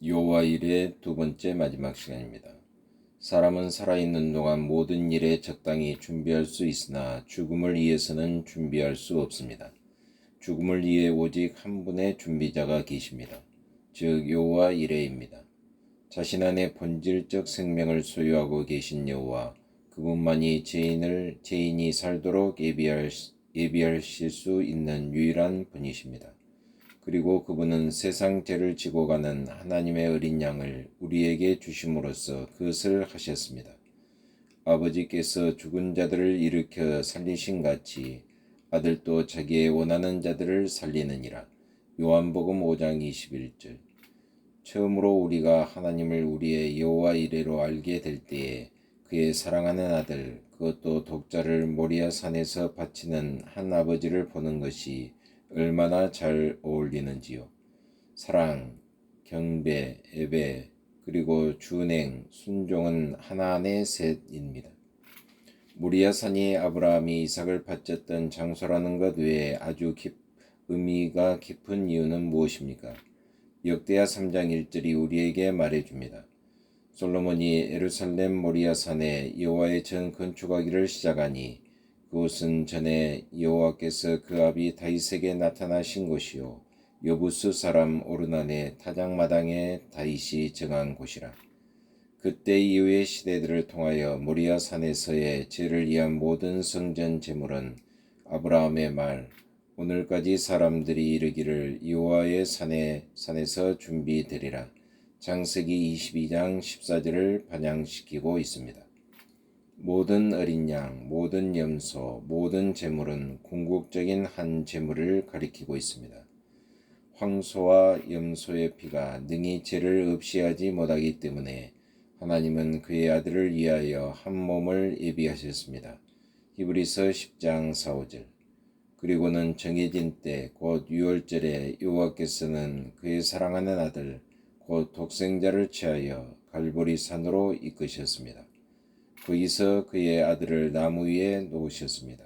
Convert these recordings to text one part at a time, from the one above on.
여호와 일의 두 번째 마지막 시간입니다. 사람은 살아있는 동안 모든 일에 적당히 준비할 수 있으나 죽음을 위해서는 준비할 수 없습니다. 죽음을 위해 오직 한 분의 준비자가 계십니다. 즉 여호와 이레입니다. 자신 안에 본질적 생명을 소유하고 계신 여호와 그분만이 죄인을 죄인이 살도록 예비할 예비하실 수 있는 유일한 분이십니다. 그리고 그분은 세상 죄를 지고 가는 하나님의 어린 양을 우리에게 주심으로써 그것을 하셨습니다. 아버지께서 죽은 자들을 일으켜 살리신 같이 아들도 자기의 원하는 자들을 살리느니라. 요한복음 5장 21절. 처음으로 우리가 하나님을 우리의 여호와 이레로 알게 될 때에 그의 사랑하는 아들 그것도 독자를 모리아 산에서 바치는 한 아버지를 보는 것이 얼마나 잘 어울리는지요. 사랑, 경배, 예배, 그리고 준행, 순종은 하나 안에 셋입니다. 무리아산이 아브라함이 이삭을 바쳤던 장소라는 것 외에 아주 깊, 의미가 깊은 이유는 무엇입니까? 역대하 3장 1절이 우리에게 말해줍니다. 솔로몬이 에루살렘 모리아산에 여호와의 전 건축하기를 시작하니 그곳은 전에 여호와께서 그 아비 다윗에게 나타나신 곳이요 여부스 사람 오르난의 타작마당에 다윗이 정한 곳이라. 그때 이후의 시대들을 통하여 모리아 산에서의 죄를 위한 모든 성전 제물은 아브라함의 말 오늘까지 사람들이 이르기를 여호와의 산에 산에서 준비되리라. 장세기 22장 14절을 반영시키고 있습니다. 모든 어린 양, 모든 염소, 모든 재물은 궁극적인 한 재물을 가리키고 있습니다. 황소와 염소의 피가 능히 죄를 없이하지 못하기 때문에 하나님은 그의 아들을 위하여 한 몸을 예비하셨습니다. 히브리서 10장 4, 5절. 그리고는 정해진 때 곧 유월절에 여호와께서는 그의 사랑하는 아들 곧 독생자를 취하여 갈보리 산으로 이끄셨습니다. 거기서 그의 아들을 나무 위에 놓으셨습니다.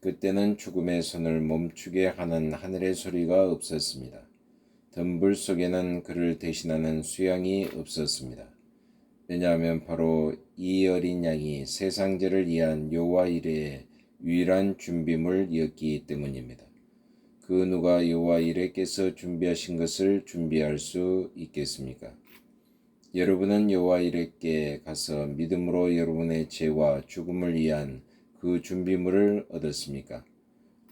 그때는 죽음의 손을 멈추게 하는 하늘의 소리가 없었습니다. 덤불 속에는 그를 대신하는 수양이 없었습니다. 왜냐하면 바로 이 어린 양이 세상죄를 위한 여호와 이레의 유일한 준비물이었기 때문입니다. 그 누가 여호와 이레께서 준비하신 것을 준비할 수 있겠습니까? 여러분은 여호와 이레께 가서 믿음으로 여러분의 죄와 죽음을 위한 그 준비물을 얻었습니까?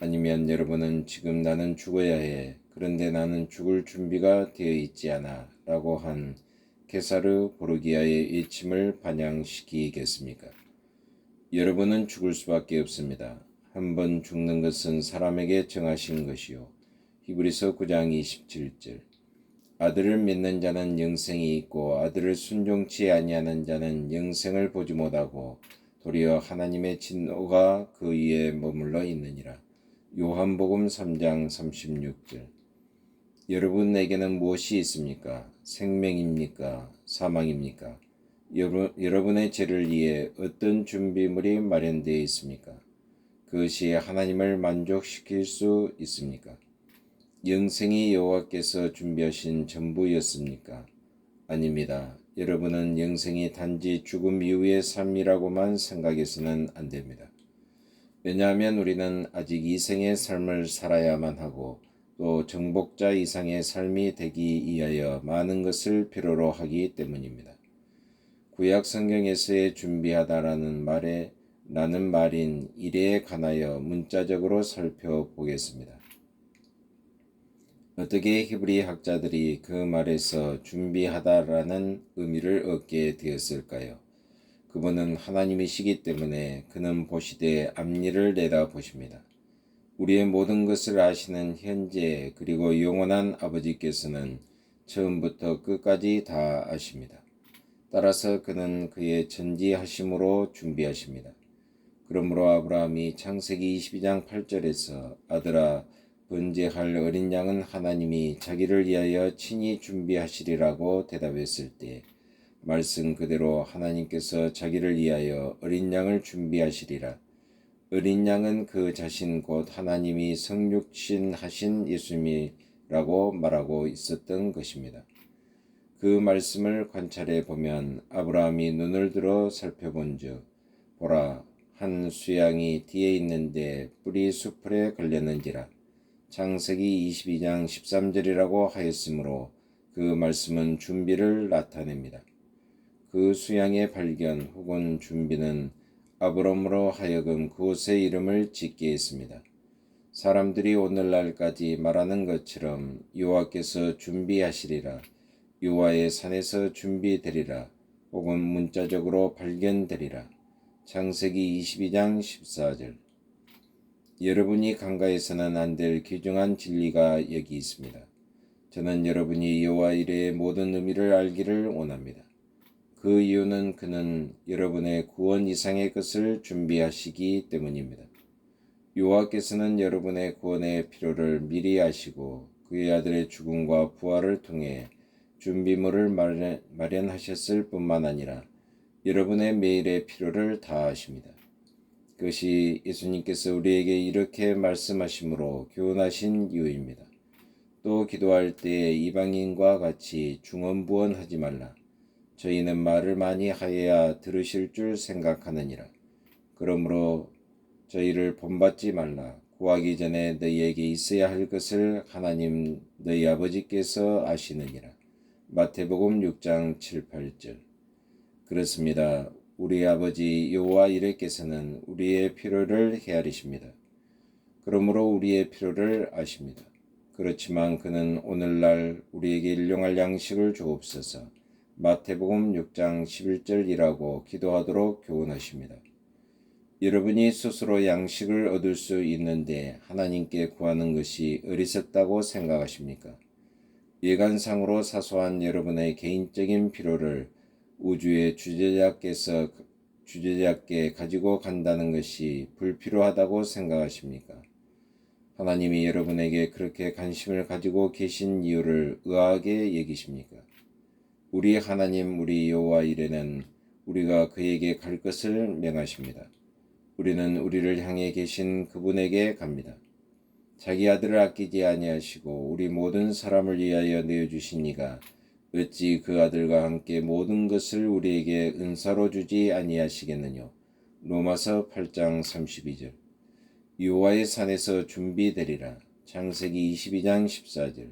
아니면 여러분은 지금 나는 죽어야 해. 그런데 나는 죽을 준비가 되어 있지 않아. 라고 한 케사르 보르기아의 외침을 반영시키겠습니까? 여러분은 죽을 수밖에 없습니다. 한 번 죽는 것은 사람에게 정하신 것이요. 히브리서 9장 27절. 아들을 믿는 자는 영생이 있고 아들을 순종치 아니하는 자는 영생을 보지 못하고 도리어 하나님의 진노가 그 위에 머물러 있느니라. 요한복음 3장 36절. 여러분에게는 무엇이 있습니까? 생명입니까? 사망입니까? 여러분의 죄를 위해 어떤 준비물이 마련되어 있습니까? 그것이 하나님을 만족시킬 수 있습니까? 영생이 여호와께서 준비하신 전부였습니까? 아닙니다. 여러분은 영생이 단지 죽음 이후의 삶이라고만 생각해서는 안 됩니다. 왜냐하면 우리는 아직 이생의 삶을 살아야만 하고 또 정복자 이상의 삶이 되기 위하여 많은 것을 필요로 하기 때문입니다. 구약 성경에서의 준비하다라는 말에 나는 말인 이래에 관하여 문자적으로 살펴보겠습니다. 어떻게 히브리 학자들이 그 말에서 준비하다라는 의미를 얻게 되었을까요? 그분은 하나님이시기 때문에 그는 보시되 앞일을 내다 보십니다. 우리의 모든 것을 아시는 현재 그리고 영원한 아버지께서는 처음부터 끝까지 다 아십니다. 따라서 그는 그의 전지하심으로 준비하십니다. 그러므로 아브라함이 창세기 22장 8절에서 아들아 번제할 어린 양은 하나님이 자기를 위하여 친히 준비하시리라고 대답했을 때 말씀 그대로 하나님께서 자기를 위하여 어린 양을 준비하시리라. 어린 양은 그 자신 곧 하나님이 성육신 하신 예수님이라고 말하고 있었던 것입니다. 그 말씀을 관찰해 보면 아브라함이 눈을 들어 살펴본즉 보라 한 수양이 뒤에 있는데 뿔이 수풀에 걸렸는지라 창세기 22장 13절이라고 하였으므로 그 말씀은 준비를 나타냅니다. 그 수양의 발견 혹은 준비는 아브람으로 하여금 그곳의 이름을 짓게 했습니다. 사람들이 오늘날까지 말하는 것처럼 여호와께서 준비하시리라 여호와의 산에서 준비되리라 혹은 문자적으로 발견되리라 창세기 22장 14절 여러분이 강가에서는 안 될 귀중한 진리가 여기 있습니다. 저는 여러분이 여호와 이레의 모든 의미를 알기를 원합니다. 그 이유는 그는 여러분의 구원 이상의 것을 준비하시기 때문입니다. 여호와께서는 여러분의 구원의 필요를 미리 아시고 그의 아들의 죽음과 부활을 통해 준비물을 마련, 마련하셨을 뿐만 아니라 여러분의 매일의 필요를 다 아십니다. 그것이 예수님께서 우리에게 이렇게 말씀하심으로 교훈하신 이유입니다. 또 기도할 때에 이방인과 같이 중언부언하지 말라. 저희는 말을 많이 하여야 들으실 줄 생각하느니라. 그러므로 저희를 본받지 말라. 구하기 전에 너희에게 있어야 할 것을 하나님 너희 아버지께서 아시느니라. 마태복음 6장 7, 8절. 그렇습니다. 우리 아버지 여호와 이레께서는 우리의 필요를 헤아리십니다. 그러므로 우리의 필요를 아십니다. 그렇지만 그는 오늘날 우리에게 일용할 양식을 주옵소서. 마태복음 6장 11절이라고 기도하도록 교훈하십니다. 여러분이 스스로 양식을 얻을 수 있는데 하나님께 구하는 것이 어리석다고 생각하십니까? 예간상으로 사소한 여러분의 개인적인 필요를 우주의 주제자께서 주제자께 가지고 간다는 것이 불필요하다고 생각하십니까? 하나님이 여러분에게 그렇게 관심을 가지고 계신 이유를 의아하게 여기십니까? 우리 하나님 우리 여호와 이레는 우리가 그에게 갈 것을 명하십니다. 우리는 우리를 향해 계신 그분에게 갑니다. 자기 아들을 아끼지 아니하시고 우리 모든 사람을 위하여 내어 주신 이가 어찌 그 아들과 함께 모든 것을 우리에게 은사로 주지 아니하시겠느냐. 로마서 8장 32절. 여호와의 산에서 준비되리라. 창세기 22장 14절.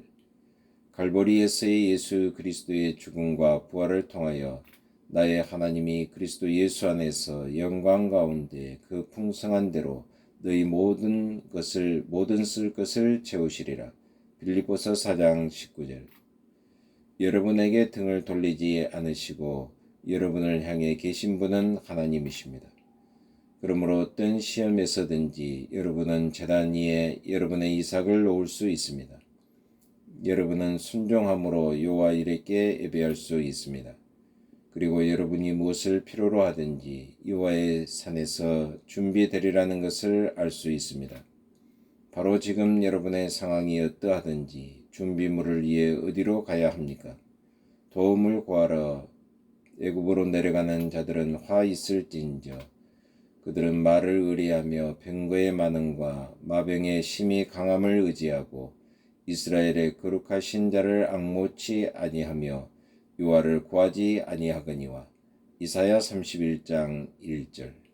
갈보리에서의 예수 그리스도의 죽음과 부활을 통하여 나의 하나님이 그리스도 예수 안에서 영광 가운데 그 풍성한 대로 너희 모든 것을 모든 쓸 것을 채우시리라. 빌립보서 4장 19절. 여러분에게 등을 돌리지 않으시고 여러분을 향해 계신 분은 하나님이십니다. 그러므로 어떤 시험에서든지 여러분은 재단 위에 여러분의 이삭을 놓을 수 있습니다. 여러분은 순종함으로 여호와 이레께 예배할 수 있습니다. 그리고 여러분이 무엇을 필요로 하든지 여호와의 산에서 준비되리라는 것을 알 수 있습니다. 바로 지금 여러분의 상황이 어떠하든지 준비물을 위해 어디로 가야 합니까? 도움을 구하러 애굽으로 내려가는 자들은 화 있을진저 그들은 말을 의뢰하며 병거의 많음과 마병의 심히 강함을 의지하고 이스라엘의 거룩하신 자를 악모치 아니하며 요하를 구하지 아니하거니와 이사야 31장 1절